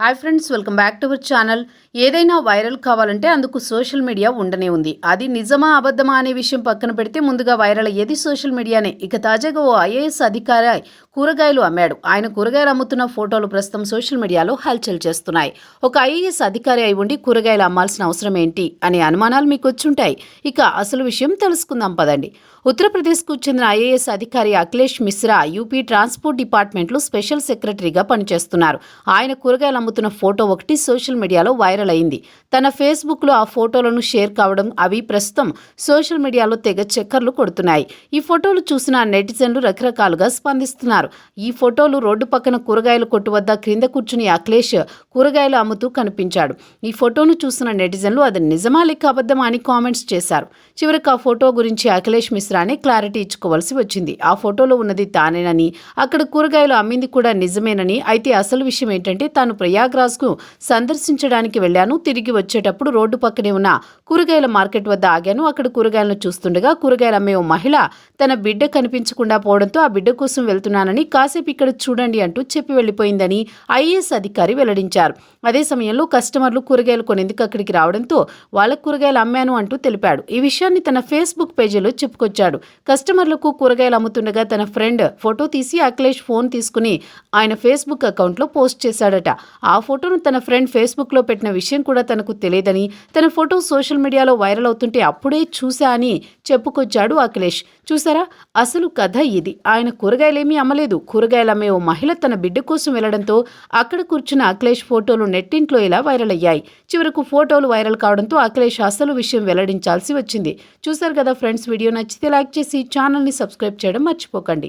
Hi friends welcome back to our channel. ఏదైనా viral కావాలంటే అందుకు సోషల్ మీడియా ఉండనే ఉంది. అది నిజమా అబద్ధమా అనే విషయం పక్కన పెడితే ముందుగా వైరల్ అయ్యేది సోషల్ మీడియానే. ఇక తాజాగా ఓ ఐఏఎస్ అధికారి కూరగాయలు అమ్మాడు. ఆయన కూరగాయలు అమ్ముతున్న ఫోటోలు ప్రస్తుతం సోషల్ మీడియాలో హల్చల్ చేస్తున్నాయి. ఒక ఐఏఎస్ అధికారి అయి ఉండి కూరగాయలు అమ్మాల్సిన అవసరం ఏంటి అనే అనుమానాలు మీకు వచ్చుంటాయి. ఇక అసలు విషయం తెలుసుకుందాం పదండి. ఉత్తరప్రదేశ్కు చెందిన ఐఏఎస్ అధికారి అఖిలేష్ మిశ్రా యూపీ ట్రాన్స్పోర్ట్ డిపార్ట్మెంట్లో స్పెషల్ సెక్రటరీగా పనిచేస్తున్నారు. ఆయన కూరగాయలు అమ్ముతున్న ఫోటో ఒకటి సోషల్ మీడియాలో వైరల్ అయింది. తన ఫేస్బుక్లో ఆ ఫోటోలను షేర్ కావడం అవి ప్రస్తుతం సోషల్ మీడియాలో తెగ చక్కర్లు కొడుతున్నాయి. ఈ ఫోటోలు చూసిన నెటిజన్లు రకరకాలుగా స్పందిస్తున్నారు. ఈ ఫోటోలు రోడ్డు పక్కన కూరగాయల కొట్టు వద్ద క్రింద కూర్చుని అఖిలేష్ కూరగాయలు అమ్ముతూ కనిపించాడు. ఈ ఫోటోను చూసిన నెటిజన్లు అది నిజమా లేక అబద్ధమా అని కామెంట్స్ చేశారు. చివరికి ఆ ఫోటో గురించి అఖిలేష్ మిశ్రానే క్లారిటీ ఇచ్చుకోవాల్సి వచ్చింది. ఆ ఫోటోలో ఉన్నది తానేనని అక్కడ కూరగాయలు అమ్మింది కూడా నిజమేనని అయితే అసలు విషయం ఏంటంటే తాను ప్రయాగ్రాజ్కు సందర్శించడానికి వెళ్ళాను. తిరిగి వచ్చేటప్పుడు రోడ్డు పక్కనే ఉన్న కూరగాయల మార్కెట్ వద్ద ఆగాను. అక్కడ కూరగాయలను చూస్తుండగా కూరగాయలు అమ్మే ఓ మహిళ తన బిడ్డ కనిపించకుండా పోవడంతో ఆ బిడ్డ కోసం వెళ్తున్నానని కాసేపు ఇక్కడ చూడండి అంటూ చెప్పి వెళ్ళిపోయిందని ఐఏఎస్ అధికారి వెల్లడించారు. అదే సమయంలో కస్టమర్లు కూరగాయలు కొనేందుకు అక్కడికి రావడంతో వాళ్ళ కూరగాయలు అమ్మాను అంటూ తెలిపాడు. ఈ విషయాన్ని తన ఫేస్బుక్ పేజీలో చెప్పుకొచ్చాడు. కస్టమర్లకు కూరగాయలు అమ్ముతుండగా తన ఫ్రెండ్ ఫోటో తీసి అఖిలేష్ ఫోన్ తీసుకుని ఆయన ఫేస్బుక్ అకౌంట్లో పోస్ట్ చేశాడట. ఆ ఫోటోను తన ఫ్రెండ్ ఫేస్బుక్లో పెట్టిన విషయం కూడా తనకు తెలియదని తన ఫోటో సోషల్ మీడియాలో వైరల్ అవుతుంటే అప్పుడే చూశా అని చెప్పుకొచ్చాడు అఖిలేష్. చూసారా అసలు కథ ఇది. ఆయన కూరగాయలేమీ అమ్మలేదు. కూరగాయలు అమ్మే ఓ మహిళ తన బిడ్డ కోసం వెళ్ళడంతో అక్కడ కూర్చున్న అఖిలేష్ ఫోటోలు నెట్టింట్లో ఇలా వైరల్ అయ్యాయి. చివరకు ఫోటోలు వైరల్ కావడంతో అఖిలేష్ అసలు విషయం వెల్లడించాల్సి వచ్చింది. చూసారు కదా ఫ్రెండ్స్ వీడియో నచ్చితే లైక్ చేసి ఛానల్ని సబ్స్క్రైబ్ చేయడం మర్చిపోకండి.